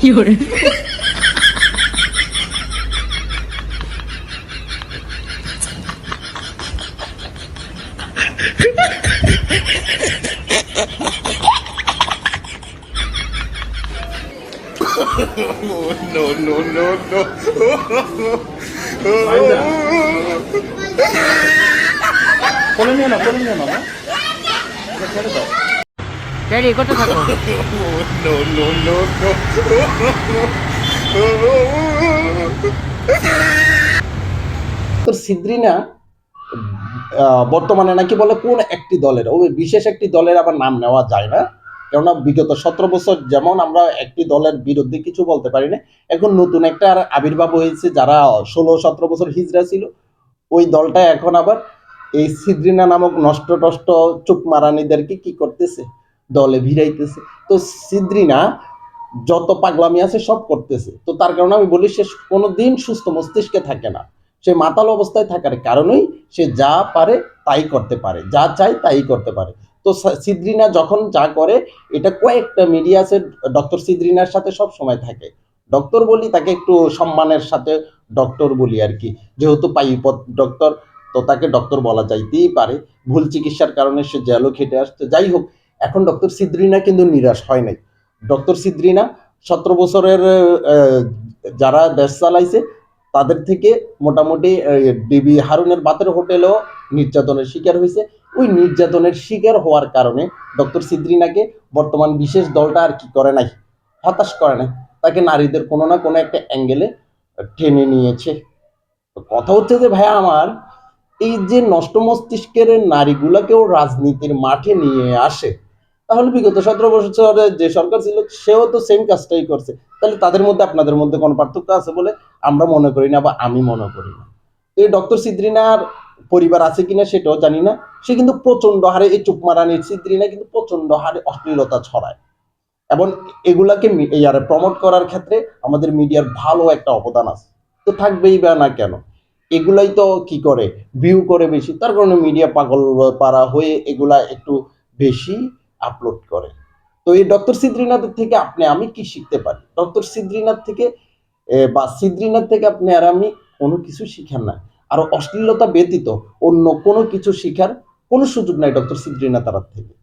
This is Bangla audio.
有人。no, no, no, no. Ponle mi mano, ponle mi mano. ¿Qué daddy করতে থাকো no, no, no. তোর সিদ্রিনা বর্তমানে নাকি বলে কোন একটি দলের? ওই বিশেষ একটি দলের আবার নাম নেওয়া যায় না। কেননা বিগত সতেরো বছর যেমন আমরা একটি দলের বিরুদ্ধে কিছু বলতে পারি না এখন নতুন একটা আর আবির্ভাব হয়েছে যারা ষোলো সতেরো বছর হিজড়া ছিল। ওই দলটা এখন আবার এই সিদ্রিনা নামক নষ্ট টষ্ট চুপ মারানিদেরকে কি করতেছে? দলে ভিড়াইতেছে। তো সিদ্রিনা যত পাগলামি আছে সব করতেছে। তো তার কারণে আমি বলি, সে কোনো দিন সুস্থ মস্তিষ্কে থাকে না। সে মাতাল অবস্থায় থাকার কারণেই সে যা পারে তাই করতে পারে। যা চায় তাই করতে পারে। তো সিদ্রিনা যখন যা করে, এটা কয়েকটা মিডিয়া আছে ডক্টর সিদ্রিনার সাথে সব সময় থাকে। ডক্টর বলি, তাকে একটু সম্মানের সাথে ডক্টর বলি আর কি। যেহেতু পাইপদ ডক্টর তো তাকে ডক্টর বলা যাইতেই পারে। ভুল চিকিৎসার কারণে সে জেলও খেটে আসছে। যাই হোক এখন ডক্টর সিদ্রিনা কিন্তু নিরাশ হয় নাই। ডক্টর সিদ্রিনা সতেরো বছরের যারা দেশ চালাইছে, তাদের থেকে মোটামুটি ডিবি হারুনের বাতের হোটেলেও নির্যাতনের শিকার হয়েছে। ওই নির্যাতনের শিকার হওয়ার কারণে ডক্টর সিদ্রিনাকে বর্তমান বিশেষ দলটা আর কি করে নাই, হতাশ করে নাই। তাকে নারীদের কোনো না কোনো একটা অ্যাঙ্গেলে টেনে নিয়েছে। কথা হচ্ছে যে, ভাইয়া আমার, এই যে নষ্ট মস্তিষ্কের নারীগুলাকেও রাজনীতির মাঠে নিয়ে আসে তাহলে বিগত সতেরো বছরে যে সরকার ছিল, সেও তো সেম কাজটাই করছে। তাহলে তাদের মধ্যে, আপনাদের মধ্যে কোনো পার্থক্য আছে বলে আমরা মনে করি না বা আমি মনে করি না। এই ডক্টর সিদ্রিনার পরিবার আছে কিনা সেটাও জানি না। সে কিন্তু প্রচণ্ড হারে, এই চুপমারানির সিদ্রিনা কিন্তু প্রচণ্ড হারে অশ্লীলতা ছড়ায়। এবং এগুলাকে ইয়ারে প্রমোট করার ক্ষেত্রে আমাদের মিডিয়ার ভালো একটা অবদান আছে। তো থাকবেই বা না কেন? এগুলাই তো কি করে? ভিউ করে বেশি। তার কারণে মিডিয়া পাগল পাড়া হয়ে এগুলা একটু বেশি আপলোড করে তো এই ডক্টর সিদ্রিনাথের থেকে আপনি, আমি কি শিখতে পারি? ডক্টর সিদ্রিনাথ থেকে বা সিদ্রিনাথ থেকে আপনি আর আমি কোনো কিছু শিখার না আর অশ্লীলতা ব্যতীত অন্য কোনো কিছু শিখার কোনো সুযোগ নাই ডক্টর সিদ্রিনাথ তার থেকে।